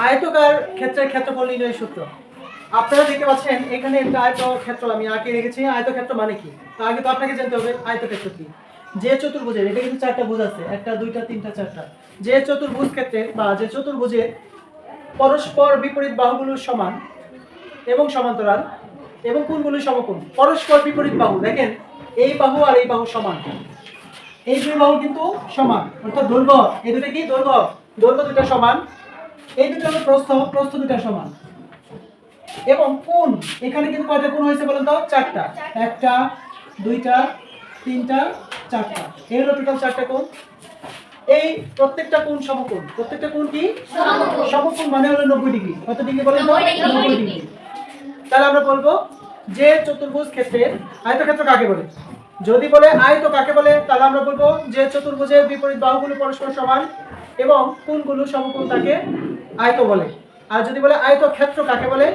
আয়তকার ক্ষেত্রের ক্ষেত্রফল নির্ণয়ের সূত্র। আপনারা দেখতে পাচ্ছেন, এখানে একটা আয়ত ক্ষেত্র আমি আঁকে রেখেছি। আয়তক্ষেত্র মানে কি? তার আগে তো আপনাকে জানতে হবে, আয়তক্ষেত্র কি? যে চতুর্ভুজের, এটা কিন্তু চারটা ভুজ আছে, একটা, দুইটা, তিনটা, চারটা। যে চতুর্ভুজ ক্ষেত্রে বা যে চতুর্ভুজের পরস্পর বিপরীত বাহুগুলো সমান এবং সমান্তরাল এবং কোনগুলো সমকোণ? পরস্পর বিপরীত বাহু, দেখেন, এই বাহু আর এই বাহু সমান। এই দুই বাহু কিন্তু সমান, অর্থাৎ দৈর্ঘ্য। এই দুটো কি? দৈর্ঘ্য। দৈর্ঘ্য দুটো সমান এই দুটো হলো প্রস্থ প্রস্থ দুটো সমান। এবং কোণ এখানে কিন্তু কয়টা কোণ হয়েছে বলেন তো? চারটা। একটা দুইটা তিনটা চারটা। এই হলো টোটাল চারটা কোণ। এই প্রত্যেকটা কোণ সমকোণ। প্রত্যেকটা কোণ কি? সমকোণ। সমকোণ মানে হলো নব্বই ডিগ্রি। কত ডিগ্রি বলেন তো? 90 ডিগ্রি। নব্বই ডিগ্রি। তাহলে আমরা বলব যে চতুর্ভুজ ক্ষেত্রের আয়তক্ষেত্র কাকে বলে? যদি বলে আয়ত কাকে বলে? তাহলে আমরা বলব যে চতুর্ভুজের বিপরীত বাহুগুলো পরস্পর সমান এবং কোণগুলো সমকোণ তাকে আয়ত বলে। আর যদি বলে আয়ত ক্ষেত্র কাকে বলে?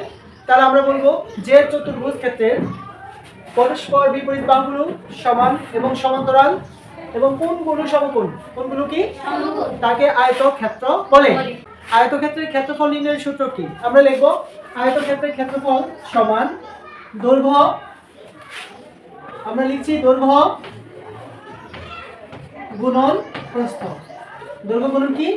তাহলে আমরা বলব যে চতুর্ভুজ ক্ষেত্রের পরস্পর বিপরীত বাহুগুলো সমান এবং সমান্তরাল এবং কোণগুলো সমকোণ? কোণগুলো কি? তাকে আয়ত ক্ষেত্র বলে। বলে। আয়তক্ষেত্রের ক্ষেত্রফল নির্ণয়ের সূত্র কি? আমরা লিখব আয়তক্ষেত্রের ক্ষেত্রফল সমান দৈর্ঘ্য আমরা লিখছি দৈর্ঘ্য গুণন প্রস্থ। দৈর্ঘ্য গুণন কি?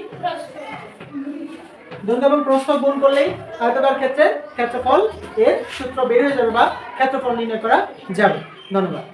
দৈর্ঘ্য এবং প্রশ্ন গুণ করলেই আয়তকার ক্ষেত্রে ক্ষেত্রফল এর সূত্র বের হয়ে যাবে বা ক্ষেত্রফল নির্ণয় করা যাবে। ধন্যবাদ।